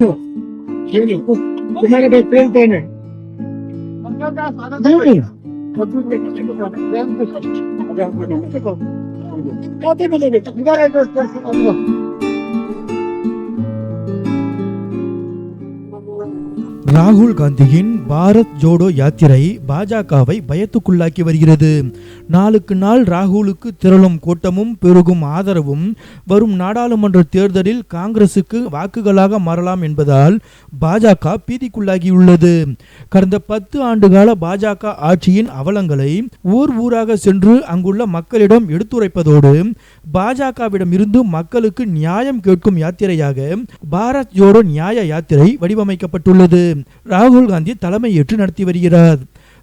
여기 그날에 뺄 때는 여기 따뜻하게 누가 ராகுல் காந்தியின் பாரத் ஜோடோ யாத்திரை பாஜகவை பயத்துக்குள்ளாக்கி வருகிறது. நாளுக்கு நாள் ராகுலுக்கு திரளும் கூட்டமும் பெருகும் ஆதரவும் வரும் நாடாளுமன்ற தேர்தலில் காங்கிரசுக்கு வாக்குகளாக மாறலாம் என்பதால் பாஜக பீதிக்குள்ளாகியுள்ளது. கடந்த பத்து ஆண்டுகால பாஜக ஆட்சியின் அவலங்களை ஊர் ஊராக சென்று அங்குள்ள மக்களிடம் எடுத்துரைப்பதோடு பாஜகவிடம் இருந்து மக்களுக்கு நியாயம் கேட்கும் யாத்திரையாக பாரத் ஜோடோ நியாய யாத்திரை வடிவமைக்கப்பட்டுள்ளது. ராகுல் காந்தி தலைமையேற்று நடத்தி வருகிறார்.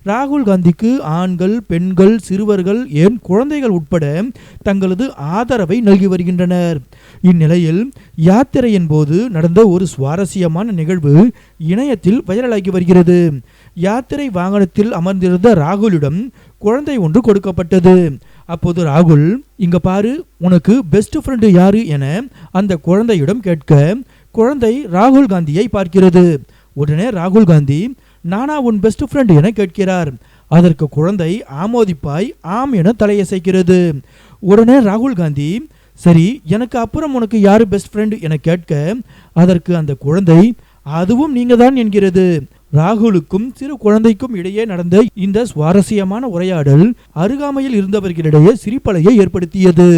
ராகுல் காந்திக்கு ஆண்கள் பெண்கள் சிறுவர்கள் ஏன் குழந்தைகள் உட்பட தங்களது ஆதரவை நல்கி வருகின்றனர். இந்நிலையில் யாத்திரையின் போது நடந்த ஒரு சுவாரஸ்யமான நிகழ்வு இணையத்தில் வைரலாகி வருகிறது. யாத்திரை வாகனத்தில் அமர்ந்திருந்த ராகுலிடம் குழந்தை ஒன்று கொடுக்கப்பட்டது. அப்போது ராகுல் இங்க பாரு உனக்கு பெஸ்ட் ஃப்ரெண்டு யாரு? என அந்த குழந்தையிடம் கேட்க குழந்தை ராகுல் காந்தியை பார்க்கிறது. உடனே ராகுல் காந்தி நானா உன் பெஸ்ட் ஃப்ரெண்ட் என கேட்கிறார். அதற்கு குழந்தை ஆமோதிப்பாய் ஆம் என தலையசைக்கிறது. உடனே ராகுல் காந்தி சரி எனக்கு அப்புறம் உனக்கு யாரு பெஸ்ட் ஃப்ரெண்ட் என கேட்க அதற்கு அந்த குழந்தை அதுவும் நீங்க தான் என்கிறது. ராகுலுக்கும் சிறு குழந்தைக்கும் இடையே நடந்த இந்த சுவாரஸ்யமான உரையாடல் அருகாமையில் இருந்தவர்களிடையே சிரிப்பலையை ஏற்படுத்தியது.